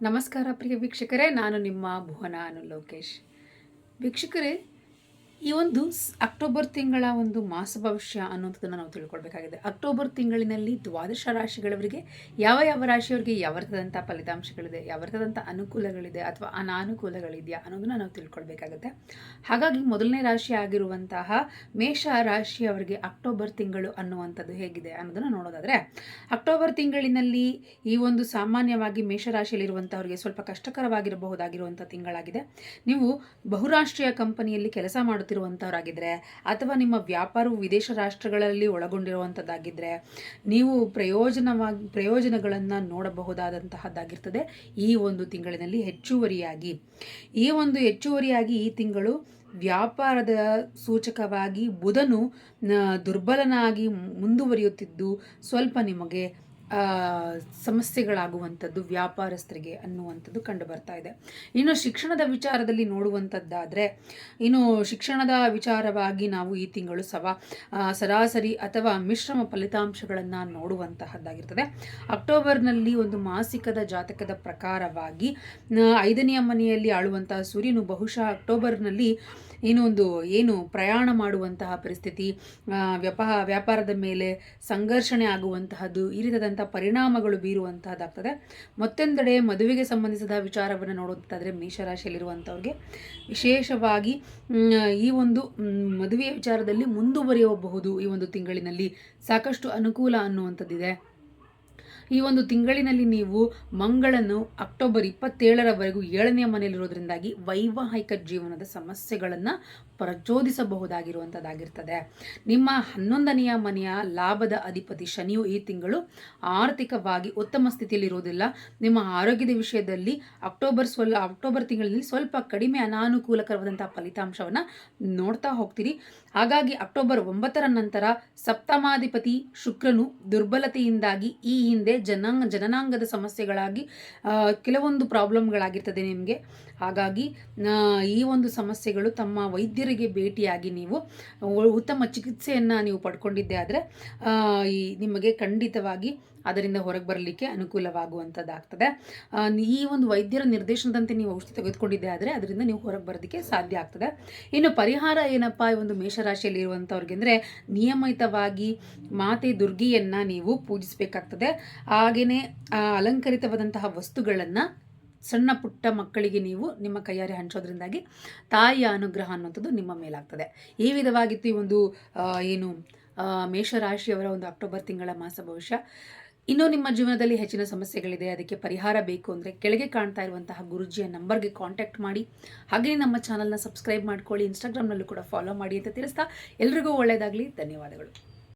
ನಮಸ್ಕಾರ ಪ್ರಿಯ ವೀಕ್ಷಕರೇ ನಾನು ನಿಮ್ಮ ಭುವನ ಅನು ಲೋಕೇಶ್ ವೀಕ್ಷಕರೇ ಈ ಒಂದು ಅಕ್ಟೋಬರ್ ತಿಂಗಳ ಒಂದು ಮಾಸ ಭವಿಷ್ಯ ಅನ್ನೋದನ್ನ ನಾವು ತಿಳ್ಕೊಳ್ಬೇಕಾಗಿದೆ. ಅಕ್ಟೋಬರ್ ತಿಂಗಳಿನಲ್ಲಿ ದ್ವಾದಶ ರಾಶಿಗಳವರಿಗೆ ಯಾವ ಯಾವ ರಾಶಿಯವರಿಗೆ ಯಾವ ಥರದಂಥ ಫಲಿತಾಂಶಗಳಿದೆ ಯಾವ ಥರದಂಥ ಅನುಕೂಲಗಳಿದೆ ಅಥವಾ ಅನಾನುಕೂಲಗಳಿದೆಯಾ ಅನ್ನೋದನ್ನ ನಾವು ತಿಳ್ಕೊಳ್ಬೇಕಾಗುತ್ತೆ. ಹಾಗಾಗಿ ಮೊದಲನೇ ರಾಶಿ ಆಗಿರುವಂತಹ ಮೇಷ ರಾಶಿಯವರಿಗೆ ಅಕ್ಟೋಬರ್ ತಿಂಗಳು ಅನ್ನುವಂಥದ್ದು ಹೇಗಿದೆ ಅನ್ನೋದನ್ನು ನೋಡೋದಾದರೆ, ಅಕ್ಟೋಬರ್ ತಿಂಗಳಿನಲ್ಲಿ ಈ ಒಂದು ಸಾಮಾನ್ಯವಾಗಿ ಮೇಷರಾಶಿಯಲ್ಲಿರುವಂಥವ್ರಿಗೆ ಸ್ವಲ್ಪ ಕಷ್ಟಕರವಾಗಿರಬಹುದಾಗಿರುವಂಥ ತಿಂಗಳಾಗಿದೆ. ನೀವು ಬಹುರಾಷ್ಟ್ರೀಯ ಕಂಪನಿಯಲ್ಲಿ ಕೆಲಸ ಮಾಡುತ್ತಿರುವಂಥವರಾಗಿದ್ದರೆ ಅಥವಾ ನಿಮ್ಮ ವ್ಯಾಪಾರವು ವಿದೇಶ ರಾಷ್ಟ್ರಗಳಲ್ಲಿ ಒಳಗೊಂಡಿರುವಂಥದ್ದಾಗಿದ್ದರೆ ನೀವು ಪ್ರಯೋಜನವಾಗಿ ಪ್ರಯೋಜನಗಳನ್ನು ನೋಡಬಹುದಾದಂತಹದ್ದಾಗಿರ್ತದೆ ಈ ಒಂದು ತಿಂಗಳಿನಲ್ಲಿ ಹೆಚ್ಚುವರಿಯಾಗಿ. ಈ ಒಂದು ಹೆಚ್ಚುವರಿಯಾಗಿ ಈ ತಿಂಗಳು ವ್ಯಾಪಾರದ ಸೂಚಕವಾಗಿ ಬುಧನು ದುರ್ಬಲನಾಗಿ ಮುಂದುವರಿಯುತ್ತಿದ್ದು ಸ್ವಲ್ಪ ನಿಮಗೆ ಸಮಸ್ಯೆಗಳಾಗುವಂಥದ್ದು, ವ್ಯಾಪಾರಸ್ಥರಿಗೆ ಅನ್ನುವಂಥದ್ದು ಕಂಡು ಬರ್ತಾ ಇದೆ. ಇನ್ನು ಶಿಕ್ಷಣದ ವಿಚಾರದಲ್ಲಿ ನೋಡುವಂಥದ್ದಾದರೆ, ಇನ್ನು ಶಿಕ್ಷಣದ ವಿಚಾರವಾಗಿ ನಾವು ಈ ತಿಂಗಳು ಸವಾ ಸರಾಸರಿ ಅಥವಾ ಮಿಶ್ರಮ ಫಲಿತಾಂಶಗಳನ್ನು ನೋಡುವಂತಹದ್ದಾಗಿರ್ತದೆ. ಅಕ್ಟೋಬರ್ನಲ್ಲಿ ಒಂದು ಮಾಸಿಕದ ಜಾತಕದ ಪ್ರಕಾರವಾಗಿ ಐದನೆಯ ಮನೆಯಲ್ಲಿ ಆಳುವಂತಹ ಸೂರ್ಯನು ಬಹುಶಃ ಅಕ್ಟೋಬರ್ನಲ್ಲಿ ಏನು ಒಂದು ಏನು ಪ್ರಯಾಣ ಮಾಡುವಂತಹ ಪರಿಸ್ಥಿತಿ ವ್ಯಾಪಾರದ ಮೇಲೆ ಸಂಘರ್ಷಣೆ ಆಗುವಂತಹದ್ದು ಈ ಪರಿಣಾಮಗಳು ಬೀರುವಂತಹದ್ದಾಗ್ತದೆ. ಮತ್ತೊಂದೆಡೆ ಮದುವೆಗೆ ಸಂಬಂಧಿಸಿದ ವಿಚಾರವನ್ನು ನೋಡುವಂತಾದರೆ ಮೇಷರಾಶಿಯಲ್ಲಿರುವಂಥವ್ರಿಗೆ ವಿಶೇಷವಾಗಿ ಈ ಒಂದು ಮದುವೆಯ ವಿಚಾರದಲ್ಲಿ ಮುಂದುವರಿಯಬಹುದು ಈ ಒಂದು ತಿಂಗಳಿನಲ್ಲಿ ಸಾಕಷ್ಟು ಅನುಕೂಲ ಅನ್ನುವಂಥದ್ದಿದೆ. ಈ ಒಂದು ತಿಂಗಳಿನಲ್ಲಿ ನೀವು ಮಂಗಳನು ಅಕ್ಟೋಬರ್ ಇಪ್ಪತ್ತೇಳರವರೆಗೂ ಏಳನೇ ಮನೆಯಲ್ಲಿರೋದ್ರಿಂದಾಗಿ ವೈವಾಹಿಕ ಜೀವನದ ಸಮಸ್ಯೆಗಳನ್ನು ಪ್ರಚೋದಿಸಬಹುದಾಗಿರುವಂಥದ್ದಾಗಿರ್ತದೆ ನಿಮ್ಮ ಹನ್ನೊಂದನೆಯ ಮನೆಯ ಲಾಭದ ಅಧಿಪತಿ ಶನಿಯು ಈ ತಿಂಗಳು ಆರ್ಥಿಕವಾಗಿ ಉತ್ತಮ ಸ್ಥಿತಿಯಲ್ಲಿರುವುದಿಲ್ಲ ನಿಮ್ಮ ಆರೋಗ್ಯದ ವಿಷಯದಲ್ಲಿ ಅಕ್ಟೋಬರ್ ಸ್ವಲ್ ಅಕ್ಟೋಬರ್ ತಿಂಗಳಲ್ಲಿ ಸ್ವಲ್ಪ ಕಡಿಮೆ ಅನಾನುಕೂಲಕರವಾದಂತಹ ಫಲಿತಾಂಶವನ್ನು ನೋಡ್ತಾ ಹೋಗ್ತೀರಿ. ಹಾಗಾಗಿ ಅಕ್ಟೋಬರ್ ಒಂಬತ್ತರ ನಂತರ ಸಪ್ತಮಾಧಿಪತಿ ಶುಕ್ರನು ದುರ್ಬಲತೆಯಿಂದಾಗಿ ಈ ಹಿಂದೆ ಜನಾಂಗ, ಜನನಾಂಗದ ಸಮಸ್ಯೆಗಳಾಗಿ ಕೆಲವೊಂದು ಪ್ರಾಬ್ಲಮ್ಗಳಾಗಿರ್ತದೆ ನಿಮಗೆ. ಹಾಗಾಗಿ ಈ ಒಂದು ಸಮಸ್ಯೆಗಳು ತಮ್ಮ ವೈದ್ಯರಿಗೆ ಭೇಟಿಯಾಗಿ ನೀವು ಉತ್ತಮ ಚಿಕಿತ್ಸೆಯನ್ನು ನೀವು ಪಡ್ಕೊಂಡಿದ್ದೆ ಆದರೆ ಈ, ನಿಮಗೆ ಖಂಡಿತವಾಗಿ ಅದರಿಂದ ಹೊರಗೆ ಬರಲಿಕ್ಕೆ ಅನುಕೂಲವಾಗುವಂಥದ್ದಾಗ್ತದೆ ಈ ಒಂದು ವೈದ್ಯರ ನಿರ್ದೇಶನದಂತೆ ನೀವು ಔಷಧಿ ತೆಗೆದುಕೊಂಡಿದ್ದೆ ಆದರೆ ಅದರಿಂದ ನೀವು ಹೊರಗೆ ಬರೋದಕ್ಕೆ ಸಾಧ್ಯ ಆಗ್ತದೆ. ಇನ್ನು ಪರಿಹಾರ ಏನಪ್ಪ, ಈ ಒಂದು ಮೇಷರಾಶಿಯಲ್ಲಿ ಇರುವಂಥವ್ರಿಗೆ ಅಂದರೆ ನಿಯಮಿತವಾಗಿ ಮಾತೆ ದುರ್ಗಿಯನ್ನು ನೀವು ಪೂಜಿಸಬೇಕಾಗ್ತದೆ. ಹಾಗೆಯೇ ಅಲಂಕರಿತವಾದಂತಹ ವಸ್ತುಗಳನ್ನು ಸಣ್ಣ ಪುಟ್ಟ ಮಕ್ಕಳಿಗೆ ನೀವು ನಿಮ್ಮ ಕೈಯಾರೆ ಹಂಚೋದ್ರಿಂದಾಗಿ ತಾಯಿಯ ಅನುಗ್ರಹ ಅನ್ನುವಂಥದ್ದು ನಿಮ್ಮ ಮೇಲಾಗ್ತದೆ. ಈ ವಿಧವಾಗಿತ್ತು ಈ ಒಂದು ಏನು ಮೇಷರಾಶಿಯವರ ಒಂದು ಅಕ್ಟೋಬರ್ ತಿಂಗಳ ಮಾಸ ಭವಿಷ್ಯ. ಇನ್ನೂ ನಿಮ್ಮ ಜೀವನದಲ್ಲಿ ಹೆಚ್ಚಿನ ಸಮಸ್ಯೆಗಳಿದೆ, ಅದಕ್ಕೆ ಪರಿಹಾರ ಬೇಕು ಅಂದರೆ ಕೆಳಗೆ ಕಾಣ್ತಾ ಇರುವಂತಹ ಗುರುಜಿಯ ನಂಬರ್ಗೆ ಕಾಂಟ್ಯಾಕ್ಟ್ ಮಾಡಿ. ಹಾಗೆಯೇ ನಮ್ಮ ಚಾನಲ್ನ ಸಬ್ಸ್ಕ್ರೈಬ್ ಮಾಡ್ಕೊಳ್ಳಿ ಇನ್ಸ್ಟಾಗ್ರಾಮ್ನಲ್ಲೂ ಕೂಡ ಫಾಲೋ ಮಾಡಿ ಅಂತ ತಿಳಿಸ್ತಾ ಎಲ್ರಿಗೂ ಒಳ್ಳೆಯದಾಗಲಿ ಧನ್ಯವಾದಗಳು.